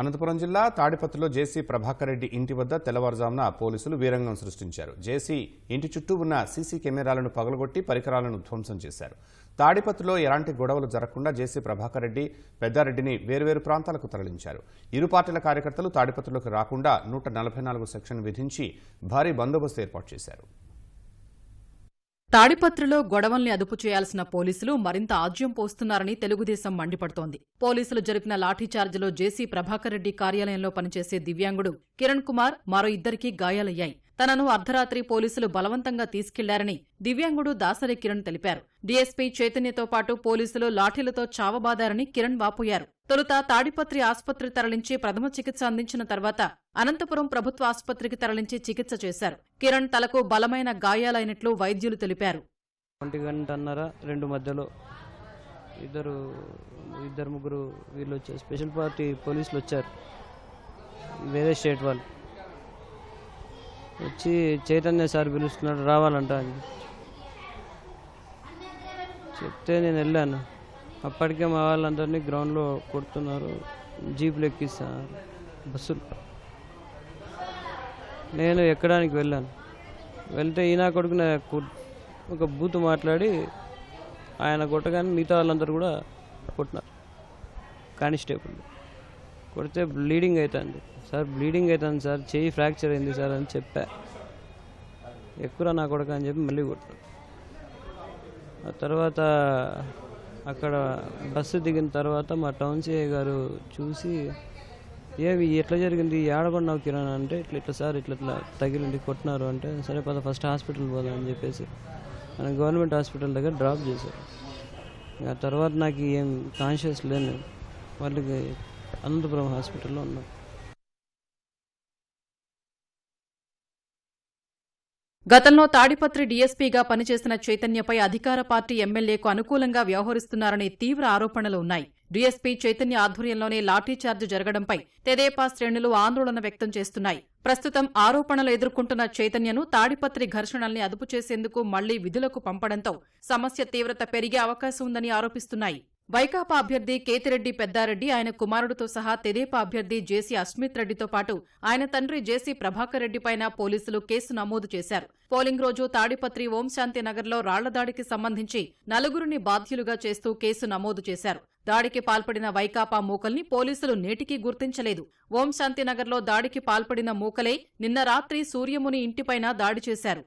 అనంతపురం జిల్లా తాడిపత్రిలో జేసీ ప్రభాకర్ రెడ్డి ఇంటి వద్ద తెల్లవారుజామున పోలీసులు వీరంగం సృష్టించారు. జేసీ ఇంటి చుట్టూ ఉన్న సీసీ కెమెరాలను పగలగొట్టి పరికరాలను ధ్వంసం చేశారు. తాడిపత్రిలో ఎలాంటి గొడవలు జరగకుండా జేసీ ప్రభాకర్ రెడ్డి పెద్దారెడ్డిని వేర్వేరు ప్రాంతాలకు తరలించారు. ఇరు పార్టీల కార్యకర్తలు తాడిపత్రిలోకి రాకుండా నూట నలభై నాలుగు సెక్షన్ విధించి భారీ బందోబస్తు ఏర్పాటు చేశారు. తాడిపత్రిలో గొడవల్ని అదుపు చేయాల్సిన పోలీసులు మరింత ఆజ్యం పోస్తున్నారని తెలుగుదేశం మండిపడుతోంది. పోలీసులు జరిపిన లాఠీచార్జిలో జేసీ ప్రభాకర్ రెడ్డి కార్యాలయంలో పనిచేసే దివ్యాంగుడు కిరణ్ కుమార్ మరో ఇద్దరికీ గాయాలయ్యాయి. తనను అర్ధరాత్రి పోలీసులు బలవంతంగా తీసుకెళ్ళారని దివ్యాంగుడు దాసరి కిరణ్ తెలిపారు. డీఎస్పీ చైతన్యతో పాటు పోలీసులు లాఠీలతో చావబాదారని కిరణ్ వాపోయారు. తొలుత తాడిపత్రి ఆసుపత్రి తరలించి ప్రథమ చికిత్స అందించిన తర్వాత అనంతపురం ప్రభుత్వ ఆసుపత్రికి తరలించి చికిత్స చేశారు. కిరణ్ తలకు బలమైన గాయాలైనట్లు వైద్యులు తెలిపారు. ఒంటి గంటన్నర రెండు మధ్యలో ఇద్దరు ఇద్దరు ముగ్గురు వీళ్ళు వచ్చారు స్పెషల్ పార్టీ పోలీసులు వచ్చారు. వేరే స్టేట్ వాళ్ళు. వచ్చి చైతన్య సార్ పిలుస్తున్నాడు రావాలంట అని. చెప్తే నేను వెళ్ళాను. అప్పటికే మా వాళ్ళందరినీ గ్రౌండ్లో కొడుతున్నారు. జీపులు ఎక్కిస్తున్నారు బస్సులు. నేను ఎక్కడానికి వెళ్ళాను. వెళ్తే ఈయన కొడుకున ఒక బూత్ మాట్లాడి ఆయన కొట్టగానే మిగతా వాళ్ళందరూ కూడా కొట్టినారు. కానిస్టేబుల్ కొడితే బ్లీడింగ్ అవుతుంది సార్ బ్లీడింగ్ అవుతుంది సార్ చెయ్యి ఫ్రాక్చర్ అయింది సార్ అని చెప్పా. ఎక్కువ నా కొడుకు అని చెప్పి మళ్ళీ కొట్టారు ఆ తర్వాత అక్కడ బస్సు దిగిన తర్వాత మా టౌన్ సిఐ గారు చూసి ఏమి ఎట్లా జరిగింది? ఏడగొన్నావు కిరణ్? అంటే ఇట్లా ఇట్లా సార్ ఇట్లా ఇట్లా తగిలింది కొట్టినారు. అంటే సరే పద ఫస్ట్ హాస్పిటల్ పోదాం అని చెప్పేసి ఆయన గవర్నమెంట్ హాస్పిటల్ దగ్గర డ్రాప్ చేశారు. ఆ తర్వాత నాకు ఏం కాన్షియస్ లేను వాళ్ళకి అనంతపురం హాస్పిటల్లో ఉన్నాను గతంలో తాడిపత్రి డీఎస్పీగా పనిచేసిన చైతన్యపై అధికార పార్టీ ఎమ్మెల్యేకు అనుకూలంగా వ్యవహరిస్తున్నారనే తీవ్ర ఆరోపణలు ఉన్నాయి. డీఎస్పీ చైతన్య ఆధ్వర్యంలోనే లాఠీచార్జ్ జరగడంపై తెదేపా శ్రేణులు ఆందోళన వ్యక్తం చేస్తున్నాయి. ప్రస్తుతం ఆరోపణలు ఎదుర్కొంటున్న చైతన్యను తాడిపత్రి ఘర్షణల్ని అదుపు చేసేందుకు మళ్ళీ విధులకు పంపడంతో సమస్య తీవ్రత పెరిగే అవకాశం ఉందని ఆరోపిస్తున్నాయి. వైకాపా అభ్యర్థి కేతిరెడ్డి పెద్దారెడ్డి ఆయన కుమారుడితో సహా తెదేపా అభ్యర్థి జేసీ అస్మిత్ రెడ్డితో పాటు ఆయన తండ్రి జేసీ ప్రభాకర్ రెడ్డిపైన పోలీసులు కేసు నమోదు చేశారు. పోలింగ్ రోజు తాడిపత్రి ఓంశాంతి నగర్లో రాళ్ళ దాడికి సంబంధించి నలుగురిని బాధ్యులుగా చేస్తూ కేసు నమోదు చేశారు. దాడికి పాల్పడిన వైకాపా మూకల్ని పోలీసులు నేటికీ గుర్తించలేదు. ఓంశాంతి నగర్లో దాడికి పాల్పడిన మూకలే నిన్న రాత్రి సూర్యముని ఇంటిపైన దాడి చేశారు.